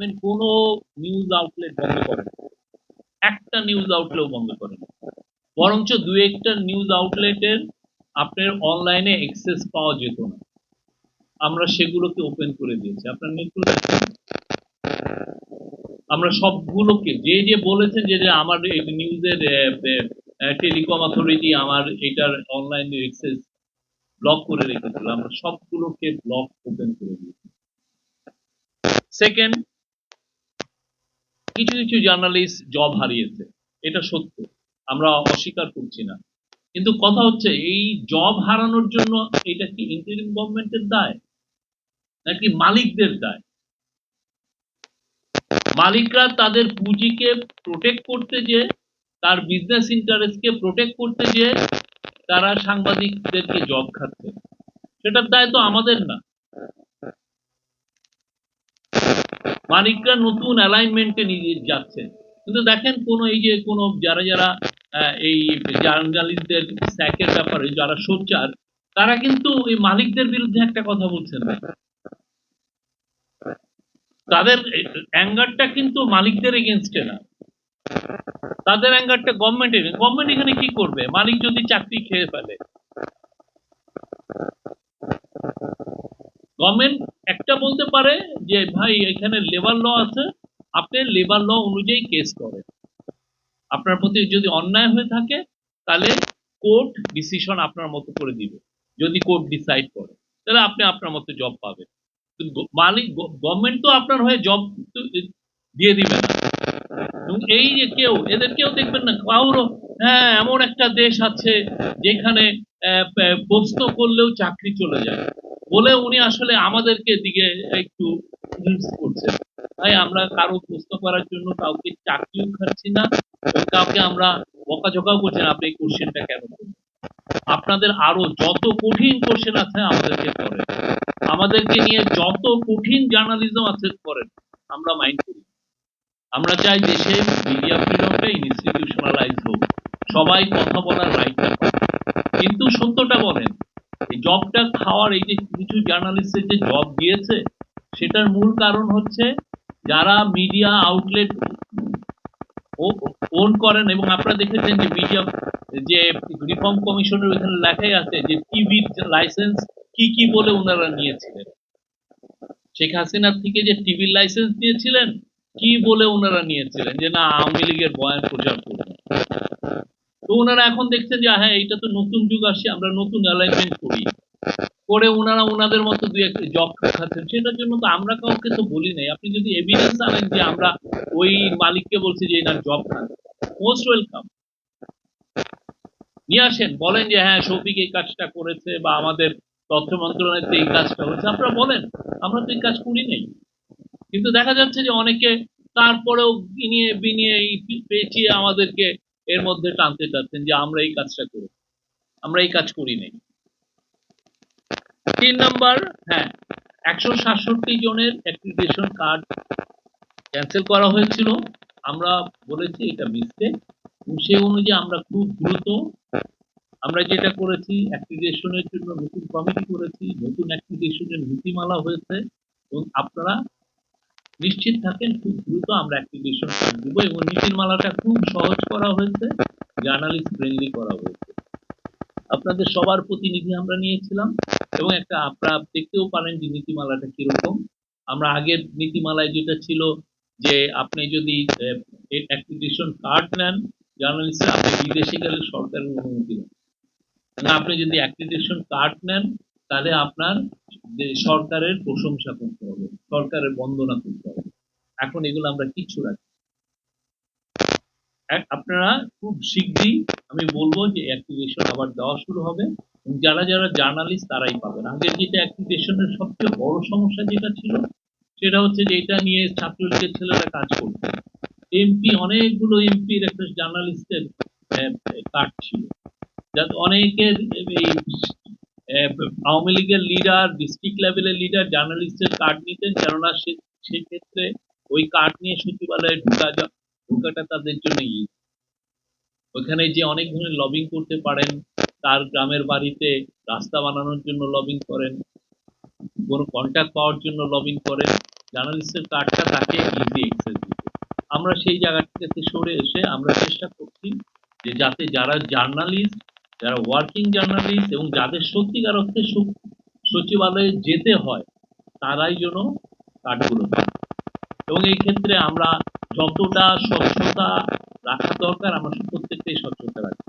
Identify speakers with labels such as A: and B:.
A: Government কোনো news outlet বন্ধ করে। একটা নিউজ আউটলেট বন্ধ করে বরঞ্চ দু একটা নিউজ আউটলেটের আপনার অনলাইনে অ্যাক্সেস পাওয়া যেত না। আমরা সেগুলোকে ওপেন করে দিয়েছি। আপনার নেটগুলো আমরা সবগুলোকে, যে যে বলেছেন যে আমার নিউজের টেলিকম অথরিটি আমার এটার অনলাইন অ্যাক্সেস ব্লক করে রেখেছিল। আমরা সবগুলোকে ব্লক ওপেন করে দিয়েছি। সেকেন্ড কিছু কিছু জার্নালিস্ট জব হারিয়েছে, এটা সত্য, আমরা অস্বীকার করছি না। কিন্তু কথা হচ্ছে, এই জব হারানোর জন্য এটা কি ইন্টারিম গভর্নমেন্টের দায়, নাকি মালিকদের দায়? মালিকরা তাদের পুঁজিকে প্রোটেক্ট করতে যে, তার বিজনেস ইন্টারেস্টকে প্রোটেক্ট করতে যে, তারা সাংবাদিকদেরকে জব খাচ্ছে। সেটার দায় তো আমাদের না। মালিকরা নতুন অ্যালাইনমেন্টে নিয়ে যাচ্ছে কিন্তু দেখেন কোন এই যে কোনো যারা যারা এই জার্নালিস্টদের স্যাকের ব্যাপারে যারা সোচ্চার, তারা কিন্তু এই মালিকদের বিরুদ্ধে একটা কথা বলছেন। না তাদের অ্যাঙ্গারটা কিন্তু মালিকদের এগেনস্টে না। তাদের অ্যাঙ্গারটা গভর্নমেন্টের গভর্নমেন্ট এখানে কি করবে? মালিক যদি চাকরি খেয়ে ফেলে। গভর্নমেন্ট একটা বলতে পারে যে, ভাই, এখানে লেবার ল আছে। আপনি লেবার ল অনুযায়ী কেস করেন। আপনার প্রতি যদি অন্যায় হয়ে থাকে, তাহলে কোর্ট ডিসিশন আপনার মতো করে দিবে। যদি কোর্ট ডিসাইড করে, তাহলে আপনি আপনার মতো জব পাবেন। মালিক গভর্নমেন্ট তো আপনার হয়ে জব দিয়ে দিবে না। এই যে কেউ, এদের কেউ দেখবেন না। হ্যাঁ এমন একটা দেশ আছে যেখানে প্রশ্ন করলেও চাকরি চলে যায়। বলে উনি আসলে আমাদেরকে দিকে একটু করছেন। তাই আমরা কারও প্রশ্ন করার জন্য কাউকে চাকরিও খাচ্ছি না কাউকে আমরা বকাঝকাও করছি না, আপনি এই কোশ্চেনটা কেন? আপনাদের আরও যত কঠিন কোশ্চেন আছে, আমাদেরকে করেন। আমাদেরকে নিয়ে যত কঠিন জার্নালিজম আছে, করেন। আমরা মাইন্ড করি। আমরা চাই দেশে মিডিয়া ফ্রিডমটা ইনস্টিটিউশনালাইজ হোক। সবাই কথা বলার রাইটটা কিন্তু সত্যটা বলেন জবটা খাওয়ার এই যে কিছু জার্নালিস্টের যে জব দিয়েছে, সেটার মূল কারণ হচ্ছে যারা মিডিয়া আউটলেট ওন করেন এবং আপনারা দেখেছেন যে মিডিয়া যে রিফর্ম কমিশনের ওখানে লেখাই আছে যে টিভির লাইসেন্স কি কি বলে ওনারা নিয়েছিলেন। শেখ হাসিনার থেকে যে টিভির লাইসেন্স নিয়েছিলেন, কি বলে ওনারা নিয়েছিলেন যে না, আওয়ামী লীগের বয়ান প্রচার করবেন তো ওনারা এখন দেখছেন যে হ্যাঁ এটা তো নতুন যুগ আসছে, আমরা নতুন অ্যালাইনমেন্ট করি। করে ওনারা ওনাদের মতো দুই একটা জব খাচ্ছেন সেটার জন্য তো আমরা কাউকে তো বলি নাই। আপনি যদি এভিডেন্স আনেন যে আমরা ওই মালিককে বলছি যে এনার জব খান মোস্ট ওয়েলকাম নিয়ে আসেন, বলেন যে হ্যাঁ শফিক এই কাজটা করেছে বা আমাদের তথ্য মন্ত্রণালয়তে এই কাজটা হয়েছে। আপনারা বলেন, আমরা তো এই কাজ করি নাই। কিন্তু দেখা যাচ্ছে যে অনেকে তারপরেও বিনিয়ে বিনিয়ে পেঁচিয়ে আমাদেরকে এর মধ্যে টানতে চাচ্ছেন যে আমরা এই কাজটা করি। আমরা এই কাজ করি নাই। তিন নাম্বার হ্যাঁ একশো সাতষট্টি জনের অ্যাক্রিডিটেশন কার্ড ক্যান্সেল করা হয়েছিল। আমরা বলেছি এটা মিস্টেক সেই অনুযায়ী আমরা খুব দ্রুত আমরা যেটা করেছি অ্যাক্রিডেশনের জন্য নতুন কমিটি করেছি, নতুন অ্যাক্রিডেশনের নীতিমালা হয়েছে। এবং আপনারা নিশ্চিত থাকেন, খুব দ্রুত আমরা অ্যাক্রিডেশন কার্ড দিব এবং নীতিমালাটা খুব সহজ করা হয়েছে জার্নালিস্ট ফ্রেন্ডলি করা হয়েছে। আপনাদের সবার প্রতিনিধি আমরা নিয়েছিলাম এবং একটা আপনারা দেখতেও পারেন যে নীতিমালাটা কীরকম। আমরা আগের নীতিমালায় যেটা ছিল যে আপনি যদি অ্যাক্রিডিটেশন কার্ড নেন জার্নালিস্ট আপনি বিদেশে গেলে সরকারের অনুমতি নেন। আপনি যদি অ্যাক্রিডিটেশন কার্ড নেন তাহলে আপনার যে সরকারের প্রশংসা করতে হবে, সরকারের বন্দনা করতে হবে। এখন এগুলো আমরা কিচ্ছু রাখি আপনারা খুব শীঘ্রই আমি বলব যে অ্যাক্টিভেশন আবার দেওয়া শুরু হবে। যারা যারা জার্নালিস্ট তারাই পাবেন। আগের যেটা অ্যাক্টিভেশনের সবচেয়ে বড় সমস্যা যেটা ছিল, সেটা হচ্ছে যে এটা নিয়ে ছাত্রলীগের ছেলেরা কাজ করছে এমপি অনেকগুলো এমপির একটা জার্নালিস্টের কার্ড ছিল। যাতে অনেকের এই আওয়ামী লীগের লিডার ডিস্ট্রিক্ট লেভেলের লিডার জার্নালিস্টের কার্ড নিতেন, কেননা সেক্ষেত্রে ওই কার্ড নিয়ে সচিবালয়ে ঢুকা ঢোকাটা তাদের জন্য ই ওখানে যে অনেক ধরনের লবিং করতে পারেন, তার গ্রামের বাড়িতে রাস্তা বানানোর জন্য লবিং করেন, কোনো কন্ট্যাক্ট পাওয়ার জন্য লবিং করেন জার্নালিস্টের কার্ডটা তাকে ইজি অ্যাক্সেস দিতে। আমরা সেই জায়গা থেকে সরে এসে আমরা চেষ্টা করছি যে যাতে যারা জার্নালিস্ট যারা ওয়ার্কিং জার্নালিস্ট এবং যাদের সত্যিকার অর্থে সচিবালয়ে যেতে হয়, তারাই যেন কার্ডগুলো পায় এবং এই ক্ষেত্রে আমরা যতটা স্বচ্ছতা রাখা দরকার, আমরা প্রত্যেকটাই স্বচ্ছতা রাখি।